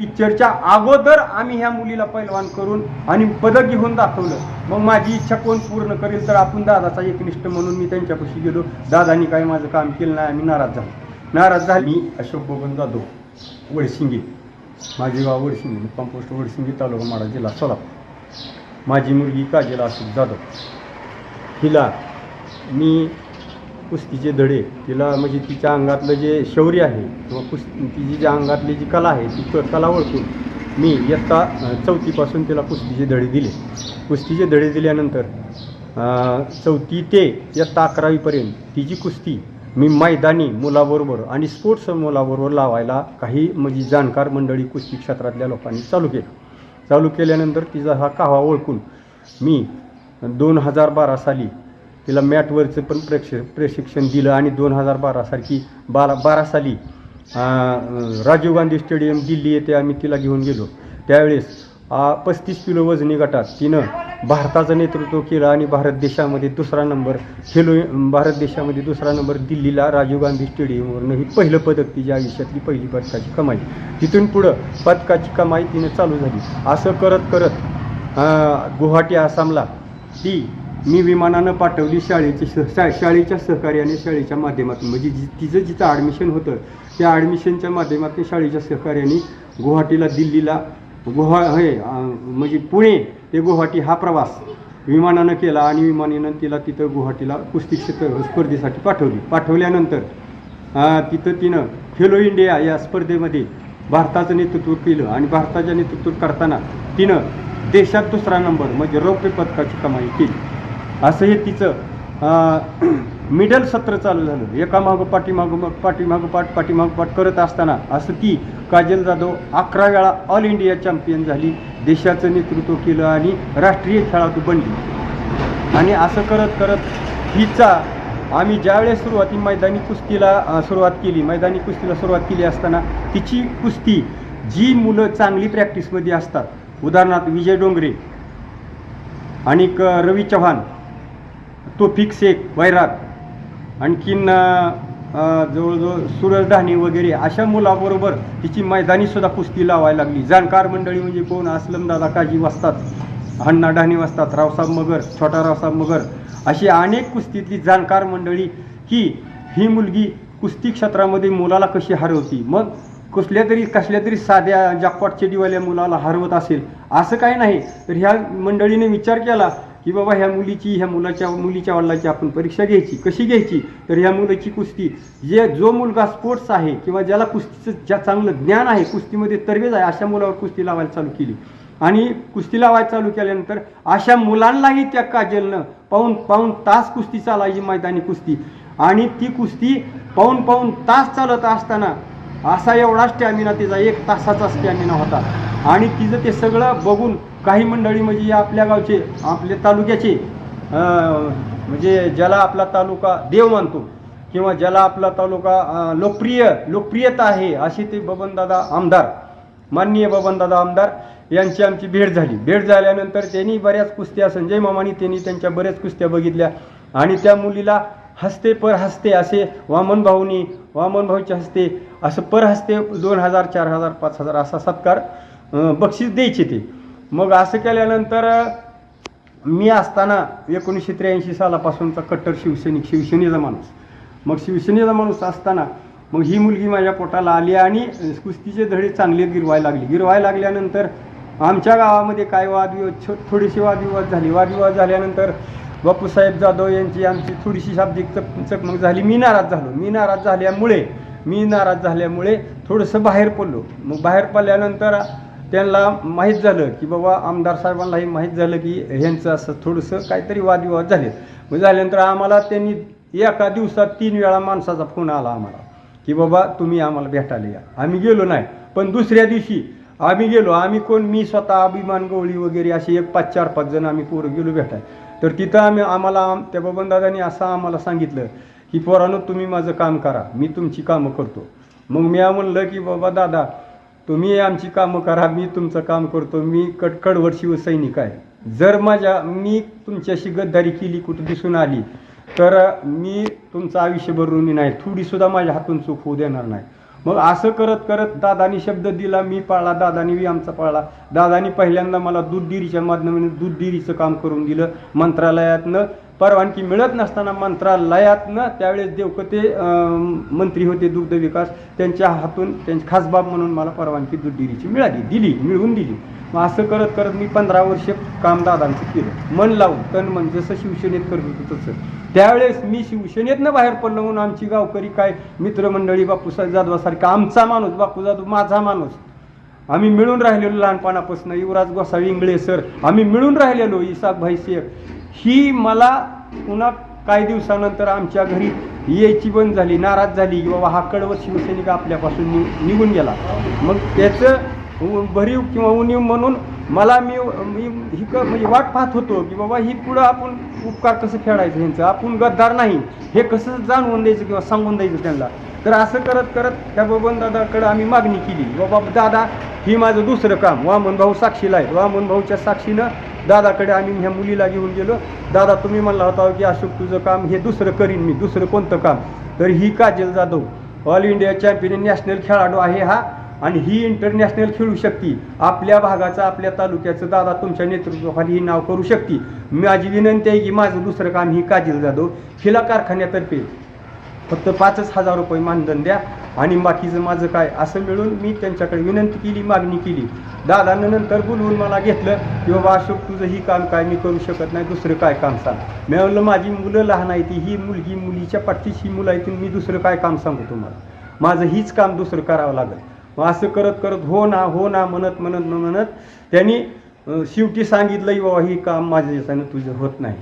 पिक्चरच्या अगोदर आम्ही ह्या मुलीला पैलवान करून आणि पदक घेऊन दाखवलं. मग माझी इच्छा कोण पूर्ण करेल तर आपण दादाचा एकनिष्ठ म्हणून मी त्यांच्यापाशी गेलो. दादानी काही माझं काम केलं नाही आम्ही नाराज झालो. नाराज झाली. मी अशोक बबन जाधव वडसिंगी माझे गाव वडसिंगी कंपोस्ट वडसिंगी तालुका माडा जिल्हा सोलापूर. माझी मुलगी काजेला अशोक जाधव. हिला मी कुस्तीचे धडे. तिला म्हणजे तिच्या अंगातलं जे शौर्य आहे किंवा कुस्ती तिची ज्या अंगातली जी कला आहे ती कला ओळखून मी इयत्ता चौथीपासून तिला कुस्तीचे धडे दिले. कुस्तीचे धडे दिल्यानंतर चौथी ते इयत्ता अकरावीपर्यंत तिची कुस्ती मी मैदानी मुलाबरोबर आणि स्पोर्ट्स मुलाबरोबर लावायला काही म्हणजे जाणकार मंडळी कुस्ती क्षेत्रातल्या लोकांनी चालू केलं. चालू केल्यानंतर तिचा हा कावा ओळखून मी दोन हजार बारा साली तिला मॅटवरचं पण प्रेक्ष प्रशिक्षण दिलं आणि दोन हजार बारासारखी बारा बारा साली राजीव गांधी स्टेडियम दिल्ली येथे आम्ही तिला घेऊन गेलो. त्यावेळेस पस्तीस किलो वजनी गटात तिनं भारताचं नेतृत्व केलं आणि भारत देशामध्ये दुसरा नंबर खेलो भारत देशामध्ये दुसरा नंबर दिल्लीला राजीव गांधी स्टेडियमवरनं ही पहिलं पदक तिच्या आयुष्यातली पहिली पदकाची कमाई. तिथून पुढं पदकाची कमाई तिनं चालू झाली. असं करत करत गुवाहाटी आसामला ती मी विमानानं पाठवली शाळेची श शा शाळेच्या सहकार्याने शाळेच्या माध्यमातून. म्हणजे जि तिचं जिथं ॲडमिशन होतं त्या ॲडमिशनच्या माध्यमातून शाळेच्या सहकार्याने गुवाहाटीला दिल्लीला गुहा हे म्हणजे पुणे ते गुवाहाटी हा प्रवास विमानानं केला आणि विमानानं तिला तिथं गुवाहाटीला कुस्ती क्षेत्र स्पर्धेसाठी पाठवली. पाठवल्यानंतर तिथं तिनं खेलो इंडिया या स्पर्धेमध्ये भारताचं नेतृत्व केलं आणि भारताच्या नेतृत्व करताना तिनं देशात दुसरा नंबर म्हणजे रौप्य पदकाची कमाई केली. असं हे तिचं मिडल सत्र चालू झालं. एकामागं पाठीमागं मग पाठीमागं पाठ पाठीमागं पाठ करत असताना असं ती काजल जाधव अकरा वेळा ऑल इंडिया चॅम्पियन झाली देशाचं नेतृत्व केलं आणि राष्ट्रीय खेळाडू बनली. आणि असं करत करत हिचा आम्ही ज्यावेळेस सुरुवाती मैदानी कुस्तीला सुरुवात केली मैदानी कुस्तीला सुरुवात केली असताना तिची कुस्ती जी मुलं चांगली प्रॅक्टिसमध्ये असतात. उदाहरणार्थ विजय डोंगरे आणि रवी चव्हाण तो फिक्स एक वैराग. आणखीन जवळजवळ सूरज धानी वगैरे अशा मुलाबरोबर तिची मैदानीसुद्धा कुस्ती लावायला लागली. जाणकार मंडळी म्हणजे कोण? असलमदादा काजी वाजतात हन्ना डाणी वाजतात रावसाहेब मगर छोटा रावसाहेब मगर. अशी अनेक कुस्तीतली जाणकार मंडळी ही ही मुलगी कुस्ती क्षेत्रामध्ये मुलाला कशी हरवती? मग कसल्या तरी कसल्या तरी साध्या जॅकपॉट चेडीवाल्या मुलाला हरवत असेल असं काही नाही. तर ह्या मंडळीने विचार केला की बाबा ह्या मुलीची ह्या मुलाच्या मुलीच्या वडिलाची आपण परीक्षा घ्यायची. कशी घ्यायची? तर ह्या मुलाची कुस्ती. जे जो मुलगा स्पोर्ट्स आहे किंवा ज्याला कुस्तीचं ज्या चांगलं ज्ञान आहे कुस्तीमध्ये तरवेज आहे अशा मुलावर कुस्ती लावायला चालू केली. आणि कुस्ती लावायला चालू केल्यानंतर अशा मुलांनाही त्या काजलनं पाऊन पाऊन तास कुस्ती चालायची मैदानी कुस्ती. आणि ती कुस्ती पाऊन पाऊन तास चालत असताना असा एवढा स्टॅमिना तिचा एक तासाचा स्टॅमिना होता. आणि तिचं ते सगळं बघून काही मंडळी म्हणजे या आपल्या गावचे आपले तालुक्याचे म्हणजे ज्याला आपला तालुका देव मानतो किंवा ज्याला आपला तालुका लोकप्रिय लोकप्रियता आहे असे ते बबनदादा आमदार माननीय बबनदादा आमदार यांची आमची भेट झाली. भेट झाल्यानंतर त्यांनी बऱ्याच कुस्त्या संजय मामानी त्यांनी त्यांच्या बऱ्याच कुस्त्या बघितल्या आणि त्या मुलीला हस्ते पर हस्ते असे वामन भाऊनी वामन भाऊच्या हस्ते असं पर हस्ते दोन हजार चार हजार पाच हजार असा सत्कार बक्षीस द्यायचे ते. मग असं केल्यानंतर मी असताना एकोणीसशे त्र्याऐंशी सालापासूनचा कट्टर शिवसैनिक शिवसेनेचा माणूस. मग शिवसेनेचा माणूस असताना मग ही मुलगी माझ्या पोटाला आली आणि कुस्तीचे धडे चांगले गिरवायला लागले. गिरवायला लागल्यानंतर आमच्या गावामध्ये काय वादविवाद छो थोडीशी वादविवाद झाली. वादविवाद झाल्यानंतर बापूसाहेब जाधव यांची आमची थोडीशी शाब्दिक चक चकमक झाली. मी नाराज झालो. मी नाराज झाल्यामुळे मी नाराज झाल्यामुळे थोडंसं बाहेर पडलो. मग बाहेर पडल्यानंतर त्यांना माहीत झालं की बाबा आमदार साहेबांनाही माहीत झालं की ह्यांचं असं थोडंसं काहीतरी वादविवाद झाले मग म्हणजे झाल्यानंतर आम्हाला त्यांनी एका दिवसात तीन वेळा माणसाचा फोन आला आम्हाला की बाबा तुम्ही आम्हाला भेटायला या. आम्ही गेलो नाही पण दुसऱ्या दिवशी आम्ही गेलो. आम्ही कोण? मी स्वतः अभिमान गवळी वगैरे असे एक पाच चार पाच जण आम्ही पोरं गेलो भेटाय तर तिथं आम्ही आम्हाला आम- त्या बबनदादांनी असं आम्हाला सांगितलं की पोरानो तुम्ही माझं काम करा. मी तुमची कामं करतो. मग मी म्हणलं की बाबा दादा तुम्ही आमची कामं करा मी तुमचं काम करतो मी कट कडवट शिवसैनिक आहे. जर माझ्या मी तुमच्याशी गद्दारी केली कुठं दिसून आली तर मी तुमचं आयुष्यभर ऋणी नाही थोडीसुद्धा माझ्या हातून चूक होऊ देणार नाही. मग असं करत करत दादानी शब्द दिला मी पाळला दादानी बी आमचा पाळला. दादानी पहिल्यांदा मला दूध डेअरीच्या माध्यमाने दूध डेअरीचं काम करून दिलं. मंत्रालयातनं परवानगी मिळत नसताना मंत्रालयातनं त्यावेळेस देवकते मंत्री होते दुग्ध विकास त्यांच्या हातून त्यांची खासबाब म्हणून मला परवानगी दूध डेअरीची मिळाली दिली मिळवून दिली. मग असं करत करत मी पंधरा वर्ष काम दादांचं केलं. मन लावून तन मन जसं शिवसेनेत करत होतो तसं. त्यावेळेस मी शिवसेनेतनं बाहेर पडलो म्हणून आमची गावकरी काय मित्रमंडळी बापूसाहेब जाधवासारखा आमचा माणूस बापू जाधव माझा माणूस. आम्ही मिळून राहिलेलो लहानपणापासून युवराज गोसावी इंगळे सर. आम्ही मिळून राहिलेलो इसाकभाई शेख. ही मला पुन्हा काही दिवसानंतर आमच्या घरी यायची बंद झाली नाराज झाली की बाबा हा कडवत शिवसैनिक आपल्यापासून नि- निघून गेला. मग त्याचं भरीव किंवा उणीव म्हणून मला मी मी ही क म्हणजे वाट पाहत होतो की बाबा ही पुढं आपण उपकार कसं खेळायचं ह्यांचं? आपण गद्दार नाही. हे कसं जाणवून द्यायचं किंवा सांगून द्यायचं त्यांना? तर असं करत करत त्या बबन दादाकडं आम्ही मागणी केली. बाबा दादा ही माझं दुसरं काम. वामन भाऊ साक्षीला आहे वामन भाऊच्या साक्षीनं दादाकडे आम्ही ह्या मुलीला घेऊन गेलो. दादा तुम्ही म्हणला होता की अशोक तुझं काम हे दुसरं करीन मी. दुसरं कोणतं काम? तर ही Kajal Jadhav all India champion national खेळाडू आहे हा आणि ही इंटरनॅशनल खेळू शकते. आपल्या भागाचं आपल्या तालुक्याचं दादा तुमच्या नेतृत्वाखाली ही नाव करू शकते. माझी विनंती आहे की माझं दुसरं काम ही काजल जाधव हिला कारखान्यातर्फे फक्त पाचच हजार रुपये मानधन द्या आणि बाकीचं माझं काय? असं मिळून मी त्यांच्याकडे विनंती केली मागणी केली. दादानं नंतर बोलवून मला घेतलं की बाबा अशोक तुझं ही काम काय? मी करू शकत नाही. दुसरं काय काम सांग? मी म्हणलं माझी मुलं लहान आहे ती ही मुलगी मुलीच्या पाठीशी मुलं आहे मी दुसरं काय काम सांगू तुम्हाला? माझं हीच काम दुसरं करावं लागेल. मग असं करत करत हो ना हो ना म्हणत म्हणत न म्हणत त्यांनी शेवटी सांगितलं बाबा ही काम माझ्या याच्यानं तुझं होत नाही.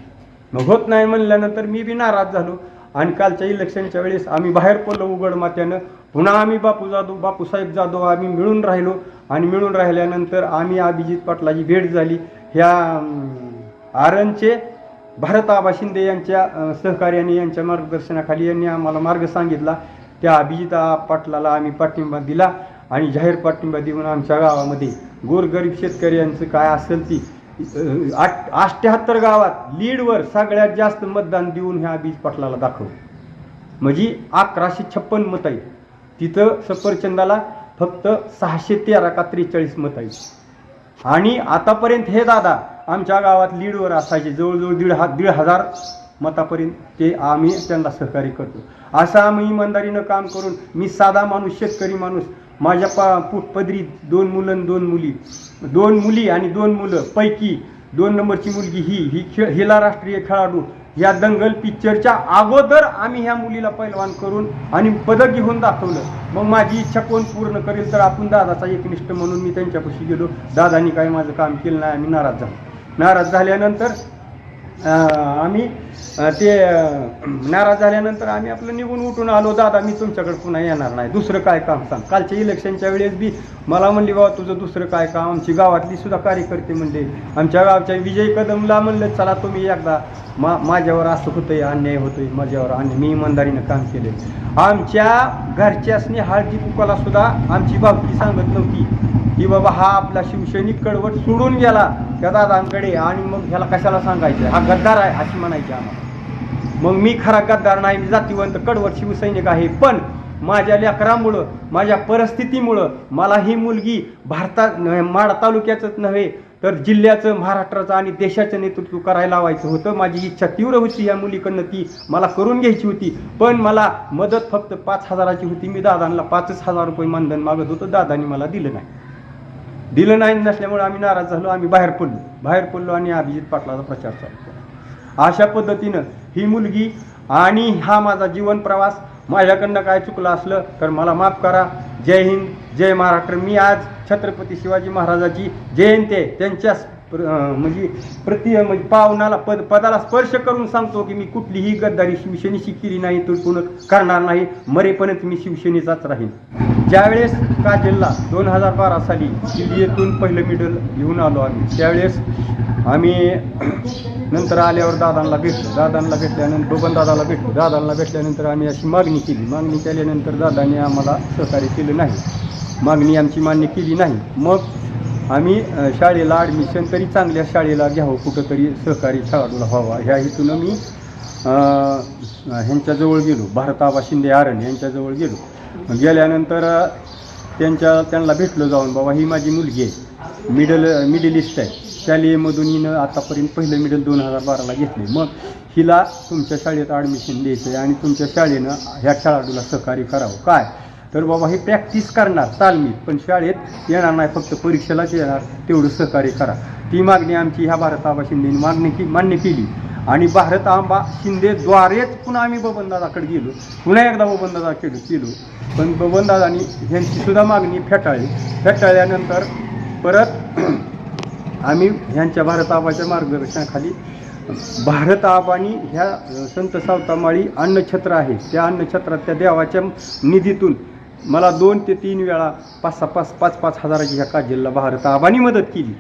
मग होत नाही म्हणल्यानंतर मी बी नाराज झालो. आणि कालच्या इलेक्शनच्या वेळेस आम्ही बाहेर पडलो उघड मात्यानं पुन्हा आम्ही बापू जाधव बापूसाहेब जाधव आम्ही मिळून राहिलो. आणि मिळून राहिल्यानंतर आम्ही अभिजित पाटलाची भेट झाली. ह्या आरणचे भारत आबा शिंदे यांच्या सहकार्याने यांच्या मार्गदर्शनाखाली यांनी आम्हाला मार्ग सांगितला. त्या अभिजित पाटलाला आम्ही पाठिंबा दिला. आणि जाहीर पाठिंबा देऊन आमच्या गावामध्ये गोरगरीब शेतकऱ्यांचं काय असेल ती आठ अठ्ठ्याहत्तर गावात लीडवर सगळ्यात जास्त मतदान देऊन ह्या बीज पाटलाला दाखव. म्हणजे अकराशे छप्पन मत आहेत. तिथं सफरचंदाला फक्त सहाशे तेरा का त्रेचाळीस मत आहेत. आणि आतापर्यंत हे दादा आमच्या गावात लीडवर असायचे. जवळजवळ दीड हा दीड हजार मतापर्यंत ते आम्ही त्यांना सहकार्य करतो. असं आम्ही इमानदारीनं काम करून मी साधा माणूस शेतकरी माणूस माझ्या पा पदरी दोन मुलं दोन मुली. दोन मुली आणि दोन मुलं पैकी दोन नंबरची मुलगी ही ही खेळ हिला राष्ट्रीय खेळाडू. या दंगल पिक्चरच्या अगोदर आम्ही ह्या मुलीला पैलवान करून आणि पदक घेऊन दाखवलं. मग माझी इच्छा कोण पूर्ण करेल तर आपण दादाचा एकनिष्ठ म्हणून मी त्यांच्यापाशी गेलो. दादानी काही माझं काम केलं नाही आम्ही नाराज झालो. नाराज झाल्यानंतर आम्ही ते नाराज झाल्यानंतर आम्ही आपलं निघून उठून आलो दादा मी तुमच्याकडे पुन्हा येणार नाही. दुसरं काय काम सांग? कालच्या इलेक्शनच्या वेळेस बी मला म्हणली बाबा तुझं दुसरं काय काम? आमची गावातली सुद्धा कार्यकर्ते म्हणले आमच्या गावच्या विजय कदमला म्हणलं चला तुम्ही एकदा मा माझ्यावर असं होतंय अन्याय होतोय माझ्यावर अन्याय मी इमानदारीनं काम केले आमच्या घरच्यासनी हळदी कुकाला सुद्धा आमची भावकी सांगत नव्हती. की बाबा हा आपला शिवसैनिक कडवट सोडून गेला. त्या दादांकडे आणि मग ह्याला कशाला सांगायचं? हा गद्दार आहे अशी म्हणायची आम्हाला. मग मी खरा गद्दार नाही मी जातीवंत कडवट शिवसैनिक आहे. पण माझ्या लेकरामुळं माझ्या परिस्थितीमुळं मला ही मुलगी भारतात माड तालुक्याचंच नव्हे तर जिल्ह्याचं महाराष्ट्राचं आणि देशाचं नेतृत्व करायला लावायचं होतं. माझी इच्छा तीव्र होती या मुलीकडनं. ती मला करून घ्यायची होती. पण मला मदत फक्त पाच हजाराची होती. मी दादांना पाचच हजार रुपये मानधन मागत होतो. दादांनी मला दिलं नाही. दिलं नाही नसल्यामुळे आम्ही नाराज झालो आम्ही बाहेर पडलो. बाहेर पडलो आणि अभिजित पाटलाचा प्रचार चालू केला. अशा पद्धतीनं ही मुलगी आणि हा माझा जीवन प्रवास माझ्याकडनं काय चुकलं असलं तर मला माफ करा. जय हिंद जय महाराष्ट्र. मी आज छत्रपती शिवाजी महाराजाची जयंती आहे. त्यांच्या प्र- म्हणजे प्रति म्हणजे पावनाला पद पदाला स्पर्श करून सांगतो की मी कुठलीही गद्दारी शिवसेनेशी केली नाही तर कोण करणार नाही. मरेपर्यंत मी शिवसेनेचाच राहीन. ज्यावेळेस काजलला दोन हजार बारा साली दिल्लीतून पहिलं मेडल घेऊन आलो आम्ही त्यावेळेस आम्ही नंतर आल्यावर दादांना भेटलो. दादांना भेटल्यानंतर बबन दादाला भेटलो. दादांना भेटल्यानंतर आम्ही अशी मागणी केली. मागणी केल्यानंतर दादाने आम्हाला सहकार्य केलं नाही. मागणी आमची मान्य केली नाही. मग आम्ही शाळेला ॲडमिशन तरी चांगल्या शाळेला घ्यावं कुठंतरी सहकारी खेळाडूला व्हावा. ह्या हेतून मी ह्यांच्याजवळ गेलो. भारताबा शिंदे आरण यांच्याजवळ गेलो. गेल्यानंतर त्यांच्या त्यांना भेटलो जाऊन बाबा ही माझी मुलगी आहे. मिडल मिडल ईस्ट आहे. शालेयमधून हिनं आतापर्यंत पहिलं मिडल दोन हजार बाराला घेतले. मग हिला तुमच्या शाळेत ॲडमिशन द्यायचं आहे आणि तुमच्या शाळेनं ह्या खेळाडूला सहकार्य करावं. काय? तर बाबा हे प्रॅक्टिस करणार तालमीत. पण शाळेत येणार नाही फक्त परीक्षेलाच येणार. तेवढं सहकार्य करा. ती मागणी आमची ह्या भारत आबा शिंदेने मागणी की मान्य केली. आणि भारत आंबा शिंदेद्वारेच पुन्हा आम्ही बबनदादाकडे गेलो. पुन्हा एकदा बबनदादा केलो केलो पण बबनदादानी ह्यांचीसुद्धा मागणी फेटाळली. फेटाळल्यानंतर परत आम्ही ह्यांच्या भारत आबाच्या मार्गदर्शनाखाली भारत आबानी ह्या संत सावतामाळी अन्नछत्र आहे. त्या अन्नछत्रात त्या देवाच्या निधीतून मला दोन ते तीन वेळा पाच सहा पाच पाच पाच हजाराची ह्या काजीला भारत आबानी मदत केली.